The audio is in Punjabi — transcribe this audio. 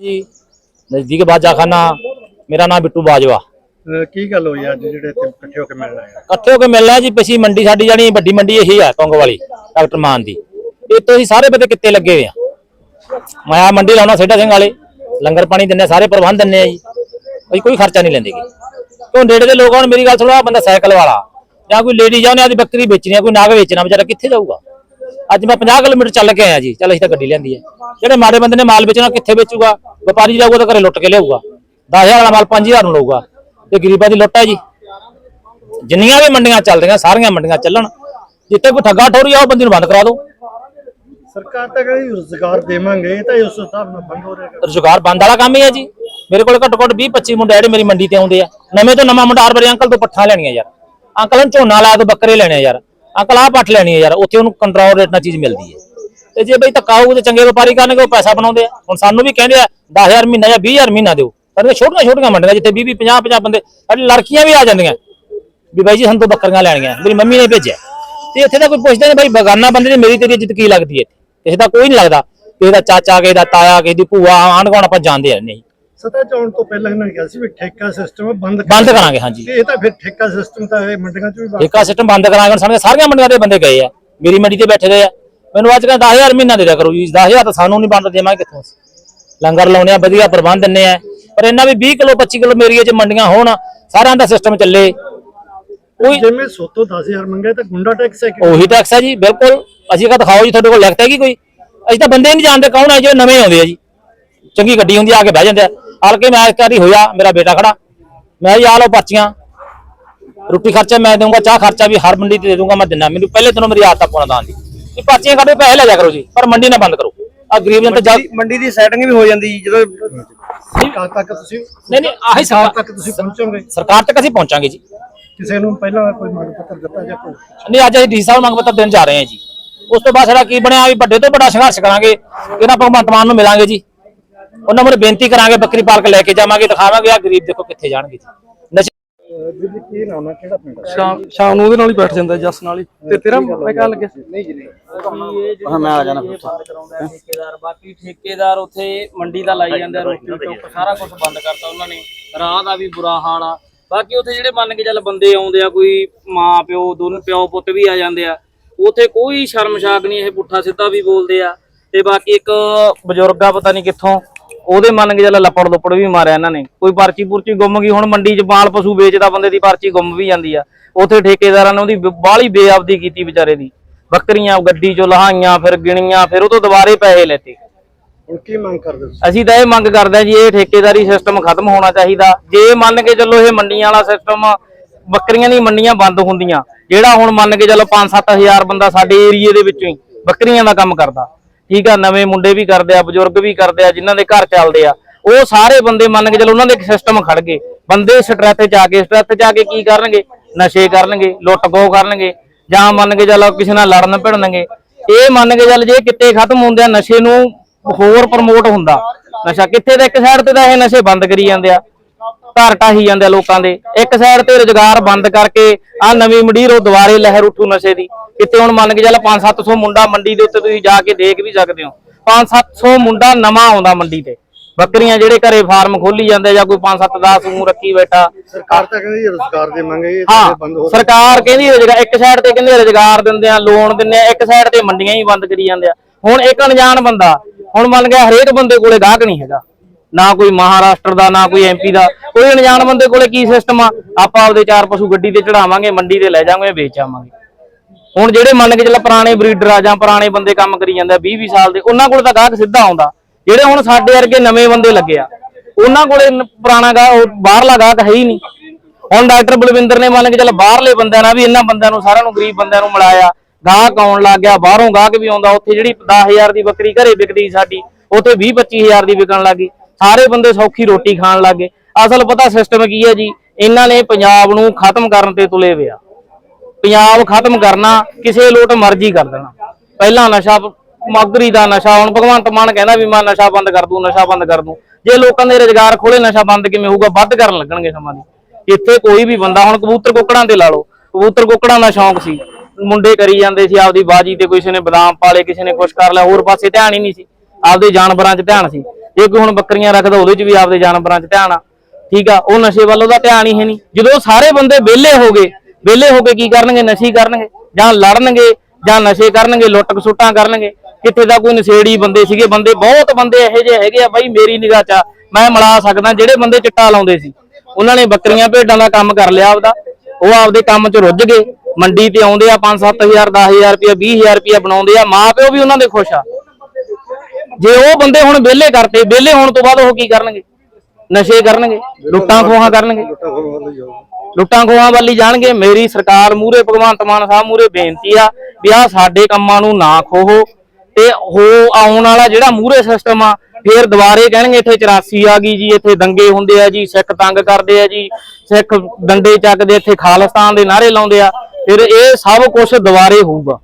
ਜੀ। ਨਜ਼ਦੀਕ ਬਾਜਾਖਾਨਾ। ਮੇਰਾ ਨਾਮ ਬਿੱਟੂ ਬਾਜਵਾ। ਅਹ ਕੀ ਗੱਲ ਹੋਈ ਅੱਜ ਜਿਹੜੇ ਇੱਥੇ ਇਕੱਠੇ ਹੋ ਕੇ ਮਿਲਣ ਆਏ ਆ? ਇਕੱਠੇ ਹੋ ਕੇ ਮਿਲਣਾ ਜੀ ਪਛੀ ਮੰਡੀ ਸਾਡੀ ਜਾਣੀ ਵੱਡੀ ਮੰਡੀ ਇਹੀ ਹੈ ਕੰਗ ਵਾਲੀ ਡਾਕਟਰ ਮਾਨ ਦੀ। ਇੱਥੋਂ ਅਸੀਂ ਸਾਰੇ ਬੰਦੇ ਕਿੱਤੇ ਲੱਗੇ ਹੋਏ ਆ। ਮੈਂ ਆਹ ਮੰਡੀ ਲਾਉਣਾ ਸੇਡਾ ਸਿੰਘ ਵਾਲੇ ਲੰਗਰ ਪਾਣੀ ਦਿੰਨੇ ਸਾਰੇ ਪ੍ਰਬੰਧ ਦਿੰਨੇ ਆ ਜੀ। ਅਸੀਂ ਕੋਈ ਖਰਚਾ ਨਹੀਂ ਲੈਂਦੇ ਗੇ। ਕਿਉਂ ਨੇੜੇ ਦੇ ਲੋਕ ਹੁਣ ਮੇਰੀ ਗੱਲ ਸੁਣੋ ਬੰਦਾ ਸਾਈਕਲ ਵਾਲਾ। ਜਾਂ ਕੋਈ ਲੇਡੀ ਜਾਂ ਉਹਨੇ ਆਦੀ ਬੱਕਰੀ ਵੇਚਣੀ ਆ ਕੋਈ ਨਾਗ ਵੇਚਣਾ ਵਿਚਾਰਾ ਕਿੱਥੇ ਜਾਊਗਾ? ਅੱਜ ਮੈਂ 50 ਕਿਲੋਮੀਟਰ ਚੱਲ ਕੇ ਆਇਆ ਜੀ ਚੱਲ ਅਸੀਂ ਤਾਂ ਗੱਡੀ ਲੈਂਦੀ ਹੈ ਜਿਹੜੇ ਮਾੜੇ ਬੰਦੇ ਨੇ ਮਾਲ ਵੇਚਣਾ ਕਿੱਥੇ ਵੇਚੂਗਾ? ਵਪਾਰੀ ਜਾਊਗਾ ਤਾਂ ਘਰੇ ਲੁੱਟ ਕੇ ਲਿਆਊਗਾ। 10000 ਵਾਲਾ ਮਾਲ 5000 ਨੂੰ ਲਊਗਾ। ਤੇ ਗਰੀਬਾਂ ਦੀ ਲੁੱਟ ਹੈ ਜੀ। ਜਿੰਨੀਆਂ ਵੀ ਮੰਡੀਆਂ ਚੱਲਦੀਆਂ ਸਾਰੀਆਂ ਮੰਡੀਆਂ ਚੱਲਣ। ਜਿੱਥੇ ਕੋਈ ਠੱਗਾ ਠੋਰੀ ਆ ਉਹ ਬੰਦੇ ਨੂੰ ਬੰਦ ਕਰਾ ਦਿਓ। ਸਰਕਾਰ ਤਾਂ ਕਹਿੰਦੀ ਰੋਜ਼ਗਾਰ ਦੇਵਾਂਗੇ ਇਹ ਤਾਂ ਉਸ ਹਿਸਾਬ ਨਾਲ ਬੰਦ ਹੋ ਰਿਹਾ। ਰੁਜ਼ਗਾਰ ਬੰਦ ਵਾਲਾ ਕੰਮ ਹੀ ਹੈ ਜੀ। ਮੇਰੇ ਕੋਲ ਘੱਟੋ ਘੱਟ 20 25 ਮੁੰਡੇ ਜਿਹੜੇ ਮੇਰੀ ਮੰਡੀ ਤੇ ਆਉਂਦੇ ਆ। ਨਵੇਂ ਤੋਂ ਨਵਾਂ ਮੁੰਡਾ ਹਰ ਵਾਰੀ ਅੰਕਲ ਤੋਂ ਪੱਠਾ ਲੈਣੀਆਂ ਯਾਰ। ਅੰਕਲ ਨੂੰ ਝੋਨਾ ਲਾਇਆ ਤੋਂ ਬੱਕਰੇ ਲੈਣੇ ਆ ਯਾਰ। ਅੰਕਲ ਆਹ ਪੱਠ ਲੈਣੀ ਹੈ ਯਾਰ। ਉੱਥੇ ਉਹਨੂੰ ਕੰਟਰੋਲ ਰੇਟ ਨਾਲ ਚੀਜ਼ ਮਿਲਦੀ ਹੈ। ਤੇ ਜੇ ਬਈ ਧੱਕਾ ਹੋਊ ਤੇ ਚੰਗੇ ਵਪਾਰੀ ਕਰਨਗੇ ਉਹ ਪੈਸਾ ਬਣਾਉਂਦੇ ਆ। ਹੁਣ ਸਾਨੂੰ ਵੀ ਕਹਿੰਦੇ ਆ 10000 ਮਹੀਨਾ ਜਾਂ 20000 ਮਹੀਨਾ ਦਿਓ। ਪਰ ਛੋਟੀਆਂ ਛੋਟੀਆਂ ਮੰਡੀਆਂ ਜਿੱਥੇ 20 20 50 50 ਬੰਦੇ ਸਾਡੀ ਲੜਕੀਆਂ ਵੀ ਆ ਜਾਂਦੀਆਂ। ਵੀ ਬਾਈ ਜੀ ਸਾਨੂੰ ਤੋਂ ਬੱਕਰੀਆਂ ਲੈਣੀਆਂ। ਮੇਰੀ ਮੰਮੀ ਨੇ ਭੇਜਿਆ। ਤੇ ਇੱਥੇ ਤਾਂ ਕੋਈ ਪੁੱਛਦਾ ਨਹੀਂ ਬਾਈ ਬਗਾਨਾ ਬੰਦੇ ਦੀ ਮੇਰੀ ਤੇਰੀ ਇੱਜ਼ਤ ਕੀ ਲੱਗਦੀ ਹੈ? ਕਿਸੇ ਦਾ ਕੋਈ ਨਹੀਂ ਲੱਗਦਾ। ਕਿਸੇ ਦਾ ਚਾਚਾ ਕਿਸੇ ਦਾ ਤਾਇਆ ਕਿਸੇ ਦੀ ਭੂਆ ਆਂਢ ਗੁਆਂਢ ਆਪਾਂ ਜਾਣਦੇ ਆ ਨਹੀਂ। ਸਤਾ ਚਾਉਣ ਤੋਂ ਪਹਿਲਾਂ ਇਹਨਾਂ ਨੇ ਕਿਹਾ ਸੀ ਵੀ ਠੇਕਾ ਸਿਸਟਮ ਬੰਦ ਬੰਦ ਕਰਾਂਗੇ। ਹਾਂਜੀ। ਇਹ ਤਾਂ ਫਿਰ ਠੇਕਾ ਸਿਸਟਮ ਤਾਂ ਇਹ ਮੰਡੀਆਂ 'ਚ ਵੀ ਠੇਕਾ ਸਿਸਟਮ ਬੰਦ ਕਰਾਂਗੇ ਹੁਣ ਸਾਡੇ ਸਾਰੀਆਂ ਮੰਡੀਆਂ ਦੇ ਬੰਦੇ ਗਏ ਆ। ਮੇਰੀ ਮੰਡੀ ਤੇ ਬੈਠੇ ਦੇ ਆ। ਮੈਨੂੰ ਅੱਜ ਕਹਿੰਦਾ 10000 ਮਹੀਨਾ ਦੇ ਦਿਆ ਕਰੋ ਜੀ 10000 ਤਾਂ ਸਾਨੂੰ ਨਹੀਂ ਬੰਦ ਦੇਵਾਂਗੇ ਕਿੱਥੋਂ ਲੰਗਰ ਲਾਉਣੇ ਆ ਵਧੀਆ ਪ੍ਰਬੰਧ ਦਿੰਨੇ ਆ। ਪਰ ਇਹਨਾਂ ਵੀ 20 ਕਿਲੋ 25 ਕਿਲੋ ਮੇਰੀਏ ਚ ਮੰਡੀਆਂ ਹੋਣ ਸਾਰਿਆਂ ਦਾ ਸਿਸਟਮ ਚੱਲੇ। ਕੋਈ ਜਿਵੇਂ ਸੋਤੋਂ 10000 ਮੰਗੇ ਤਾਂ ਗੁੰਡਾ ਟੈਕਸ ਹੈ ਕਿ ਉਹੀ ਟੈਕਸ ਹੈ ਜੀ ਬਿਲਕੁਲ। ਅਸੀਂ ਕਹ ਦਿਖਾਓ ਜੀ ਤੁਹਾਡੇ ਕੋਲ ਲਿਖਤ ਹੈਗੀ ਕੋਈ? ਅਸੀਂ ਤਾਂ ਬੰਦੇ ਨਹੀਂ ਜਾਣਦੇ ਕੌਣ ਹੈ ਜੋ ਨਵੇਂ ਆਉਂਦੇ ਆ ਜੀ। ਚੰਗੀ ਗੱਡੀ ਹੁੰਦੀ ਆ ਕੇ ਬਹਿ ਜਾਂਦੇ ਆ। ਹਲਕੇ ਮੈਂ ਇੱਕ ਵਾਰੀ ਹੋਇਆ ਮੇਰਾ ਬੇਟਾ ਖੜਾ। ਮੈਂ ਜੀ ਆ ਲਓ ਪਰਚੀਆਂ। ਰੋਟੀ ਖਰਚਾ ਮੈਂ ਦਊਂਗਾ ਚਾਹ ਖਰਚਾ ਵੀ ਹਰ ਮੰਡੀ ਤੇ ਦੇ ਦੂੰਗਾ ਮੈਂ ਦਿੰਦਾ। ਮੈਨੂੰ ਪਹਿਲੇ ਦਿਨੋਂ ਮੇਰੀ ਆਦਤ ਆ ਪਾਉਣਾ ਦਾਨ ਦੀ। ਇਹ ਪਰਚੀਆਂ ਕੱਢੋ ਪੈਸੇ ਲੈ ਜਾ ਕਰੋ ਜੀ ਪਰ ਮੰਡੀ ਨਾ ਬੰਦ ਕਰੋ। ਆ ਗਰੀਬ ਜਨਤਾ ਜਦ ਮੰਡੀ ਦੀ ਸੈਟਿੰਗ ਵੀ ਹੋ ਜਾਂਦੀ ਜੀ ਜਦੋਂ ਸਰਕਾਰ ਤੱਕ ਤੁਸੀਂ ਨਹੀਂ ਨਹੀਂ ਆਹੀ ਸਰਕਾਰ ਤੱਕ ਤੁਸੀਂ ਪਹੁੰਚੋਗੇ? ਸਰਕਾਰ ਤੱਕ ਅਸੀਂ ਪਹੁੰਚਾਂਗੇ ਜੀ। ਕਿਸੇ ਨੂੰ ਪਹਿਲਾਂ ਕੋਈ ਮੰਗ ਪੱਤਰ ਦਿੱਤਾ ਜਾਂ ਕੋਈ? ਨਹੀਂ ਅੱਜ ਅਸੀਂ ਡੀ ਸਾਹਿਬ ਮੰਗ ਪੱਤਰ ਦੇਣ ਜਾ ਰਹੇ ਹਾਂ ਜੀ। ਉਸ ਤੋਂ ਬਾਅਦ ਸਾਡਾ ਕੀ ਬਣਿਆ ਵੀ ਵੱਡੇ ਤੋਂ ਵੱਡਾ ਸੰਘਰਸ਼ ਕਰਾਂਗੇ ਇਹਨਾਂ ਭਗਵੰਤ ਮਾਨ ਨੂੰ ਮਿਲਾਂਗੇ ਜੀ। ਉਹਨਾਂ ਨੂੰ ਬੇਨਤੀ ਕਰਾਂਗੇ ਬੱਕਰੀ ਪਾਲਕ ਲੈ ਕੇ ਜਾਵਾਂਗੇ ਦਿਖਾਵਾਂਗੇ ਆ ਗਰੀਬ ਦੇਖੋ ਕਿੱਥੇ ਜਾਣਗੇ ਜੀ। ਵੀਰ ਜੀ ਕੀ ਨਾਮ ਹੈ ਕਿਹੜਾ ਪਿੰਡ ਹੈ ਸ਼ਾਮ ਸ਼ਾਮ ਨੂੰ ਉਹਦੇ ਨਾਲ ਹੀ ਬੈਠ ਜਾਂਦਾ ਜਸ ਨਾਲ ਹੀ। ਤੇ ਤੇਰਾ ਮੈਂ ਕਹਿ ਲੱਗਿਆ ਨਹੀਂ ਜੀ ਨਹੀਂ। ਹਾਂ ਮੈਂ ਆ ਜਾਣਾ ਠੇਕੇਦਾਰ ਬਾਕੀ ਠੇਕੇਦਾਰ ਉੱਥੇ ਮੰਡੀ ਦਾ ਲਾਈ ਜਾਂਦੇ ਰੋਟੀ ਟੁੱਕ ਸਾਰਾ ਕੁਝ ਬੰਦ ਕਰਤਾ ਉਹਨਾਂ ਨੇ। ਰਾਹ ਦਾ ਵੀ ਬੁਰਾ ਹਾਲ ਆ। ਬਾਕੀ ਉੱਥੇ ਜਿਹੜੇ ਮੰਨ ਕੇ ਚੱਲ ਬੰਦੇ ਆਉਂਦੇ ਆ ਕੋਈ ਮਾਂ ਪਿਓ ਦੋਨੋਂ ਪਿਓ ਪੁੱਤ ਵੀ ਆ ਜਾਂਦੇ ਆ ਉੱਥੇ ਕੋਈ ਸ਼ਰਮਸ਼ਾਕ ਨਹੀਂ ਇਹ ਪੁੱਠਾ ਸਿੱਧਾ ਵੀ ਬੋਲਦੇ ਆ। ਤੇ ਬਾਕੀ ਇੱਕ ਬਜ਼ੁਰਗ ਆ ਪਤਾ ਨਹੀਂ ਕਿੱਥੋਂ ਉਹਦੇ ਮੰਨ ਕੇ ਚੱਲ ਲੱਪੜ ਲੁੱਪੜ ਵੀ ਮਾਰਿਆ ਇਹਨਾਂ ਨੇ। ਕੋਈ ਪਰਚੀ ਪੁਰਚੀ ਗੁੰਮ ਗਈ ਹੁਣ ਮੰਡੀ 'ਚ ਮਾਲ ਪਸ਼ੂ ਵੇਚਦਾ ਬੰਦੇ ਦੀ ਪਰਚੀ ਗੁੰਮ ਵੀ ਜਾਂਦੀ ਆ। ਉੱਥੇ ਠੇਕੇਦਾਰਾਂ ਨੇ ਉਹਦੀ ਬਾਹਲੀ ਬੇਅਬਦੀ ਕੀਤੀ ਵਿਚਾਰੇ ਦੀ। ਬੱਕਰੀਆਂ ਗੱਡੀ 'ਚੋਂ ਲਹਾਈਆਂ ਫਿਰ ਗਿਣੀਆਂ ਫਿਰ ਉਹ ਤੋਂ ਦੁਬਾਰੇ ਪੈਸੇ ਲੈਤੇ। ਹੁਣ ਕੀ ਮੰਗ ਕਰਦੇ ਤੁਸੀਂ? ਅਸੀਂ ਤਾਂ ਇਹ ਮੰਗ ਕਰਦੇ ਹਾਂ ਜੀ ਇਹ ਠੇਕੇਦਾਰੀ ਸਿਸਟਮ ਖਤਮ ਹੋਣਾ ਚਾਹੀਦਾ। ਜੇ ਮੰਨ ਕੇ ਚੱਲੋ ਇਹ ਮੰਡੀਆਂ ਵਾਲਾ ਸਿਸਟਮ ਬੱਕਰੀਆਂ ਦੀ ਮੰਡੀਆਂ ਬੰਦ ਹੁੰਦੀਆਂ ਜਿਹੜਾ ਹੁਣ ਮੰਨ ਕੇ ਚੱਲੋ 5-7000 ਬੰਦਾ ਸਾਡੇ ਏਰੀਏ ਦੇ ਵਿੱਚੋਂ ਹੀ ਬੱਕਰੀਆਂ ਦਾ ਕੰਮ ਕਰਦਾ। ਠੀਕ ਆ ਨਵੇਂ ਮੁੰਡੇ ਵੀ ਕਰਦੇ ਆ, ਬਜ਼ੁਰਗ ਵੀ ਕਰਦੇ ਆ, ਜਿਨ੍ਹਾਂ ਦੇ ਘਰ ਚੱਲਦੇ ਆ, ਉਹ ਸਾਰੇ ਬੰਦੇ ਮੰਨ ਕੇ ਚੱਲੋ ਉਹਨਾਂ ਦੇ ਸਿਸਟਮ ਖੜ ਗਏ। ਬੰਦੇ ਸਟ੍ਰੈਥ ਚ ਆ ਕੇ ਸਟ੍ਰੈਥ ਚ ਆ ਕੇ ਕੀ ਕਰਨਗੇ? ਨਸ਼ੇ ਕਰਨਗੇ, ਲੁੱਟ ਖੋਹ ਕਰਨਗੇ, ਜਾਂ ਮੰਨ ਕੇ ਚੱਲ ਕਿਸੇ ਨਾਲ ਲੜਨ ਭਿੜਨਗੇ। ਇਹ ਮੰਨ ਕੇ ਚੱਲ ਜੇ ਕਿੱਤੇ ਖਤਮ ਹੁੰਦੇ ਆ, ਨਸ਼ੇ ਨੂੰ ਹੋਰ ਪ੍ਰਮੋਟ ਹੁੰਦਾ। ਨਸ਼ਾ ਕਿੱਥੇ ਦਾ ਇੱਕ ਸਾਈਡ ਤੇ ਤਾਂ ਇਹ ਨਸ਼ੇ ਬੰਦ ਕਰੀ ਜਾਂਦੇ ਆ। ਘਰ ਢਾਹੀ ਜਾਂਦੇ ਲੋਕਾਂ ਦੇ? ਇੱਕ ਸਾਈਡ ਤੇ ਰੁਜ਼ਗਾਰ ਬੰਦ ਕਰਕੇ ਆ ਨਵੀਂ ਮੰਡੀਰ ਦੁਬਾਰੇ ਲਹਿਰ ਉੱਠੂ ਨਸ਼ੇ ਦੀ। ਕਿਤੇ ਹੁਣ ਮੰਨ ਕੇ ਚੱਲ 5-700 ਮੁੰਡਾ ਮੰਡੀ ਦੇ ਉੱਤੇ ਤੁਸੀਂ ਜਾ ਕੇ ਦੇਖ ਵੀ ਸਕਦੇ ਹੋ। 5-700 ਮੁੰਡਾ ਨਵਾਂ ਆਉਂਦਾ ਮੰਡੀ ਤੇ। ਬੱਕਰੀਆਂ ਜਿਹੜੇ ਘਰੇ ਫਾਰਮ ਖੋਲੀ ਜਾਂਦੇ ਜਾਂ ਕੋਈ 5-7-10 ਨੂੰ ਰੱਖੀ ਬੈਠਾ। ਸਰਕਾਰ ਤਾਂ ਕਹਿੰਦੀ ਰੋਜ਼ਗਾਰ ਦੇਵਾਂਗੇ ਇਹ ਬੰਦ ਹੋ ਸਰਕਾਰ ਕਹਿੰਦੀ ਰੁਜ਼ਗਾਰ ਇੱਕ ਸਾਈਡ ਤੇ ਕਹਿੰਦੇ ਰੁਜ਼ਗਾਰ ਦਿੰਦੇ ਆ ਲੋਨ ਦਿੰਦੇ ਆ ਇੱਕ ਸਾਈਡ ਤੇ ਮੰਡੀਆਂ ਹੀ ਬੰਦ ਕਰੀ ਜਾਂਦੇ ਆ। ਹੁਣ ਇੱਕ ਅਣਜਾਣ ਬੰਦਾ ਹੁਣ ਮੰਨ ਗਿਆ ਹਰੇਕ ਬੰਦੇ ਕੋਲੇ ਗਾਹਕ ਨਹੀਂ ਹੈਗਾ। ਨਾ ਕੋਈ ਮਹਾਰਾਸ਼ਟਰ ਦਾ, ਨਾ ਕੋਈ ਐਮਪੀ ਦਾ। ਕੋਈ ਅਣਜਾਣ ਬੰਦੇ ਕੋਲੇ ਕੀ ਸਿਸਟਮ ਆ? ਆਪਾਂ ਆਪਦੇ ਚਾਰ ਪਸ਼ੂ ਗੱਡੀ ਤੇ ਚੜਾਵਾਂਗੇ, ਮੰਡੀ ਤੇ ਲੈ ਜਾਵਾਂਗੇ, ਵੇਚ ਆਵਾਂਗੇ। ਹੁਣ ਜਿਹੜੇ ਮੰਨ ਕੇ ਚੱਲ ਪੁਰਾਣੇ ਬਰੀਡਰ ਆ ਜਾਂ ਪੁਰਾਣੇ ਬੰਦੇ ਕੰਮ ਕਰੀ ਜਾਂਦੇ ਆ 20 20 ਸਾਲ ਦੇ, ਉਹਨਾਂ ਕੋਲ ਤਾਂ ਗਾਹਕ ਸਿੱਧਾ ਆਉਂਦਾ। ਜਿਹੜੇ ਹੁਣ ਸਾਡੇ ਵਰਗੇ ਨਵੇਂ ਬੰਦੇ ਲੱਗੇ ਆ, ਉਹਨਾਂ ਕੋਲੇ ਪੁਰਾਣਾ ਗਾਹ ਉਹ ਬਾਹਰਲਾ ਗਾਹਕ ਹੈ ਹੀ ਨਹੀਂ। ਹੁਣ ਡਾਕਟਰ ਬਲਵਿੰਦਰ ਨੇ ਮੰਨ ਕੇ ਚੱਲ ਬਾਹਰਲੇ ਬੰਦਿਆਂ ਨਾਲ ਵੀ ਇਹਨਾਂ ਬੰਦਿਆਂ ਨੂੰ, ਸਾਰਿਆਂ ਨੂੰ, ਗਰੀਬ ਬੰਦਿਆਂ ਨੂੰ ਮਿਲਾਇਆ। ਗਾਹਕ ਆਉਣ ਲੱਗ ਗਿਆ, ਬਾਹਰੋਂ ਗਾਹਕ ਵੀ ਆਉਂਦਾ, ਉੱਥੇ ਜਿਹੜੀ 10000 ਦੀ ਬੱਕਰੀ ਘਰੇ ਵਿਕਦੀ ਸੀ ਸਾਡੀ, ਉੱਥੇ 20 25000 ਦੀ ਵਿਕਣ ਲੱਗੀ ਸਾਰੇ ਬੰਦੇ ਸੌਖੀ ਰੋਟੀ ਖਾਣ ਲੱਗੇ। ਅਸਲ ਪਤਾ ਸਿਸਟਮ ਕੀ ਹੈ ਜੀ? ਇਹਨਾਂ ਨੇ ਪੰਜਾਬ ਨੂੰ ਖਤਮ ਕਰਨ ਤੇ ਤੁਲੇ ਹੋਏ ਪੰਜਾਬ ਖਤਮ ਕਰਨਾ, ਕਿਸੇ ਲੋਟ ਮਰਜ਼ੀ ਕਰ ਦੇਣਾ। ਪਹਿਲਾਂ ਨਸ਼ਾ ਮਗਰੀ ਦਾ ਨਸ਼ਾ, ਹੁਣ ਭਗਵੰਤ ਮਾਨ ਕਹਿੰਦਾ ਵੀ ਮੈਂ ਨਸ਼ਾ ਬੰਦ ਕਰ ਦੂੰ, ਨਸ਼ਾ ਬੰਦ ਕਰ ਦੂੰ। ਜੇ ਲੋਕਾਂ ਦੇ ਰੁਜ਼ਗਾਰ ਖੋਲੇ ਨਸ਼ਾ ਬੰਦ ਕਿਵੇਂ ਹੋਊਗਾ? ਵੱਧ ਕਰਨ ਲੱਗਣਗੇ ਸਮਾਂ ਦੀ। ਇੱਥੇ ਕੋਈ ਵੀ ਬੰਦਾ, ਹੁਣ ਕਬੂਤਰ ਕੁੱਕੜਾਂ ਤੇ ਲਾ ਲਓ। ਕਬੂਤਰ ਕੁੱਕੜਾਂ ਦਾ ਸ਼ੌਂਕ ਸੀ। ਮੁੰਡੇ ਕਰੀ ਜਾਂਦੇ ਸੀ, ਆਪਦੀ ਬਾਜੀ ਤੇ ਕਿਸੇ ਨੇ ਬਦਾਮ ਪਾਲੇ, ਕਿਸੇ ਨੇ ਕੁਛ ਕਰ ਲਿਆ, ਹੋਰ ਪਾਸੇ ਧਿਆਨ ਹੀ ਨਹੀਂ ਸੀ। ਆਪਦੇ ਜਾਨਵਰਾਂ 'ਚ ਧਿਆਨ ਸੀ। ਜੇ ਕੋਈ ਹੁਣ ਬੱਕਰੀਆਂ ਰੱਖਦਾ ਉਹਦੇ 'ਚ ਵੀ ਆਪਦੇ ਜਾਨਵਰਾਂ 'ਚ ਧਿਆਨ ਆ, ਠੀਕ ਆ, ਉਹ ਨਸ਼ੇ ਵੱਲ ਉਹਦਾ ਧਿਆਨ ਹੀ ਹੈ ਨਹੀਂ। ਜਦੋਂ ਸਾਰੇ ਬੰਦੇ ਵਿਹਲੇ ਹੋ ਗਏ, ਵਿਹਲੇ ਹੋ ਕੇ ਕੀ ਕਰਨਗੇ? ਨਸ਼ੇ ਕਰਨਗੇ, ਜਾਂ ਲੜਨਗੇ, ਜਾਂ ਨਸ਼ੇ ਕਰਨਗੇ, ਲੁੱਟ ਖਸੁੱਟਾਂ ਕਰਨਗੇ। ਕਿੱਥੇ ਦਾ ਕੋਈ ਨਸ਼ੇੜੀ ਬੰਦੇ ਸੀਗੇ? ਬੰਦੇ ਬਹੁਤ ਬੰਦੇ ਇਹੋ ਜਿਹੇ ਹੈਗੇ ਆ, ਬਾਈ, ਮੇਰੀ ਨਿਗਾਹ 'ਚ ਮੈਂ ਮਿਲਾ ਸਕਦਾ। ਜਿਹੜੇ ਬੰਦੇ ਚਿੱਟਾ ਲਾਉਂਦੇ ਸੀ, ਉਹਨਾਂ ਨੇ ਬੱਕਰੀਆਂ ਭੇਡਾਂ ਦਾ ਕੰਮ ਕਰ ਲਿਆ ਆਪਦਾ। ਉਹ ਆਪਦੇ ਕੰਮ 'ਚ ਰੁੱਝ ਗਏ, ਮੰਡੀ ਤੇ ਆਉਂਦੇ ਆ 5-7000 10000 ਰੁਪਏ 20000 ਰੁਪਏ ਬਣਾਉਂਦੇ ਆ, ਮਾਂ ਪਿਓ ਵੀ ਉਹਨਾਂ ਦੇ ਖੁਸ਼ ਆ। ਜੇ ਉਹ ਬੰਦੇ ਹੁਣ ਵਿਹਲੇ ਕਰਤੇ ਵਿਹਲੇ ਹੋਣ ਤੋਂ ਬਾਅਦ ਉਹ ਕੀ ਕਰਨਗੇ? ਨਸ਼ੇ ਕਰਨਗੇ ਲੁੱਟਾਂ ਖੋਹਾਂ ਕਰਨਗੇ। ਲੁੱਟਾਂ ਖੋਹਾਂ ਵੱਲ ਜਾਣਗੇ ਮੇਰੀ ਸਰਕਾਰ ਮੂਰੇ ਭਗਵੰਤ ਮਾਨ ਸਾਹਿਬ ਮੂਰੇ ਬੇਨਤੀ ਆ ਵੀ ਆ ਸਾਡੇ ਕੰਮਾਂ ਨੂੰ ਨਾ ਖੋਹੋ ਤੇ ਹੋ ਆਉਣ ਵਾਲਾ ਜਿਹੜਾ ਮੂਰੇ ਸਿਸਟਮ ਆ ਫੇਰ ਦੁਬਾਰੇ ਕਹਿਣਗੇ ਇੱਥੇ 84 ਆ ਗਈ ਜੀ ਇੱਥੇ ਦੰਗੇ ਹੁੰਦੇ ਆ ਜੀ ਸਿੱਖ ਤੰਗ ਕਰਦੇ ਆ ਜੀ ਸਿੱਖ ਡੰਡੇ ਚੱਕਦੇ ਇੱਥੇ ਖਾਲਿਸਤਾਨ ਦੇ ਨਾਰੇ ਲਾਉਂਦੇ ਆ ਫਿਰ ਇਹ ਸਭ ਕੁਝ ਦੁਬਾਰੇ ਹੋਊਗਾ।